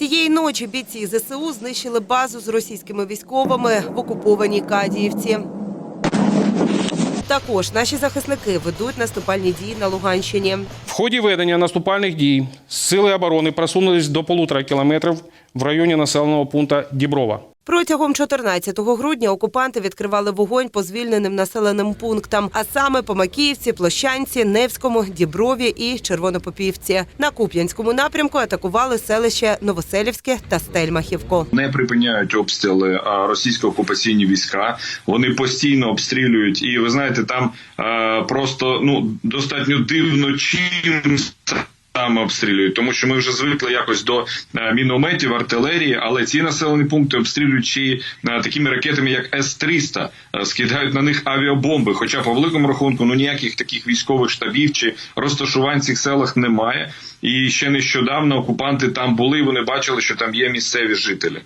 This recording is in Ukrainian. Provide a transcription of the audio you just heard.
Цієї ночі бійці ЗСУ знищили базу з російськими військовими в окупованій Кадіївці. Також наші захисники ведуть наступальні дії на Луганщині. В ході ведення наступальних дій сили оборони просунулись до полутора кілометрів в районі населеного пункту Діброва. Протягом 14 грудня окупанти відкривали вогонь по звільненим населеним пунктам, а саме по Макіївці, Площанці, Невському, Діброві і Червонопопівці. На Куп'янському напрямку атакували селище Новоселівське та Стельмахівку. не припиняють обстріли російсько-окупаційні війська. Вони постійно обстрілюють, і ви знаєте, там е, просто ну достатньо дивно чим. Саме обстрілюють, тому що ми вже звикли якось до е, мінометів, артилерії, але ці населені пункти обстрілюють ще е, такими ракетами, як С-300, е, скидають на них авіабомби. Хоча по великому рахунку ну ніяких таких військових штабів чи розташувань в цих селах немає. І ще нещодавно окупанти там були. Вони бачили, що там є місцеві жителі.